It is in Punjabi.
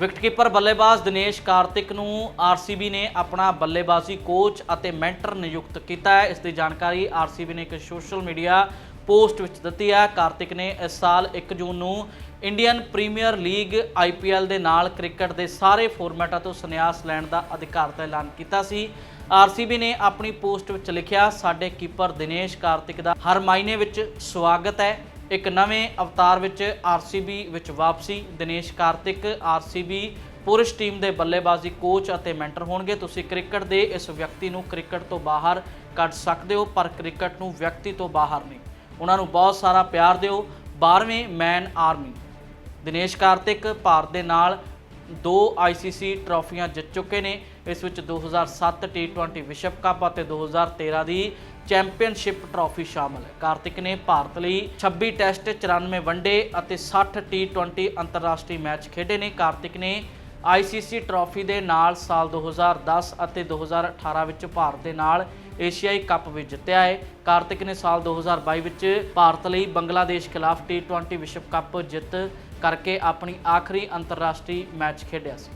ਵਿਕਟਕੀਪਰ ਬੱਲੇਬਾਜ਼ ਦਿਨੇਸ਼ ਕਾਰਤਿਕ ਨੂੰ ਆਰਸੀਬੀ ਨੇ ਆਪਣਾ ਬੱਲੇਬਾਜ਼ੀ ਕੋਚ ਅਤੇ ਮੈਂਟਰ ਨਿਯੁਕਤ ਕੀਤਾ ਹੈ। ਇਸ ਦੀ ਜਾਣਕਾਰੀ ਆਰਸੀਬੀ ਨੇ ਇੱਕ ਸੋਸ਼ਲ ਮੀਡੀਆ ਪੋਸਟ ਵਿੱਚ ਦਿੱਤੀ ਹੈ। ਕਾਰਤਿਕ ਨੇ ਇਸ ਸਾਲ 1 ਜੂਨ ਨੂੰ ਇੰਡੀਅਨ ਪ੍ਰੀਮੀਅਰ ਲੀਗ ਆਈਪੀਐਲ ਦੇ ਨਾਲ ਕ੍ਰਿਕਟ ਦੇ ਸਾਰੇ ਫਾਰਮੈਟਾਂ ਤੋਂ ਸੰਨਿਆਸ ਲੈਣ ਦਾ ਅਧਿਕਾਰ ਦਾ ਐਲਾਨ ਕੀਤਾ ਸੀ। ਆਰਸੀਬੀ ਨੇ ਆਪਣੀ ਪੋਸਟ ਵਿੱਚ ਲਿਖਿਆ, ਸਾਡੇ ਕੀਪਰ ਦਿਨੇਸ਼ ਕਾਰਤਿਕ ਦਾ ਹਰ ਮਾਇਨੇ ਵਿੱਚ ਸਵਾਗਤ ਹੈ। ਇੱਕ ਨਵੇਂ ਅਵਤਾਰ ਵਿੱਚ ਆਰਸੀਬੀ ਵਿੱਚ ਵਾਪਸੀ। ਦਿਨੇਸ਼ ਕਾਰਤਿਕ ਆਰਸੀਬੀ ਪੁਰਸ਼ ਟੀਮ ਦੇ ਬੱਲੇਬਾਜ਼ੀ ਕੋਚ ਅਤੇ ਮੈਂਟਰ ਹੋਣਗੇ। ਤੁਸੀਂ ਕ੍ਰਿਕਟ ਦੇ ਇਸ ਵਿਅਕਤੀ ਨੂੰ ਕ੍ਰਿਕਟ ਤੋਂ ਬਾਹਰ ਕੱਢ ਸਕਦੇ ਹੋ, ਪਰ ਕ੍ਰਿਕਟ ਨੂੰ ਵਿਅਕਤੀ ਤੋਂ ਬਾਹਰ ਨਹੀਂ। ਉਹਨਾਂ ਨੂੰ ਬਹੁਤ ਸਾਰਾ ਪਿਆਰ ਦਿਓ। 12ਵੇਂ ਮੈਨ ਆਰਮੀ। ਦਿਨੇਸ਼ ਕਾਰਤਿਕ ਭਾਰਤ ਦੇ ਨਾਲ ਦੋ ਆਈਸੀਸੀ ਟਰਾਫੀਆਂ ਜਿੱਤ ਚੁੱਕੇ ਨੇ। ਇਸ ਵਿੱਚ 2007 ਟੀ20 ਵਿਸ਼ਵ ਕੱਪ ਅਤੇ 2013 ਦੀ ਚੈਂਪੀਅਨਸ਼ਿਪ ਟਰਾਫੀ ਸ਼ਾਮਲ। ਹੈ ਕਾਰਤਿਕ ਨੇ ਭਾਰਤ ਲਈ 26 ਟੈਸਟ 94 ਵਨਡੇ ਅਤੇ 60 ਟੀ20 ਅੰਤਰਰਾਸ਼ਟਰੀ ਮੈਚ ਖੇਡੇ ਨੇ। ਕਾਰਤਿਕ ਨੇ ਆਈਸੀਸੀ ਟਰਾਫੀ ਦੇ ਨਾਲ ਸਾਲ 2010 ਅਤੇ 2018 ਵਿੱਚ ਭਾਰਤ ਦੇ ਨਾਲ ਏਸ਼ੀਆਈ ਕੱਪ ਵੀ ਜਿੱਤਿਆ ਹੈ। ਕਾਰਤਿਕ ਨੇ ਸਾਲ 2022 ਵਿੱਚ ਭਾਰਤ ਲਈ ਬੰਗਲਾਦੇਸ਼ ਖਿਲਾਫ ਟੀ20 ਵਿਸ਼ਵ ਕੱਪ ਜਿੱਤ ਕਰਕੇ ਆਪਣੀ ਆਖਰੀ ਅੰਤਰਰਾਸ਼ਟਰੀ ਮੈਚ ਖੇਡਿਆ ਸੀ।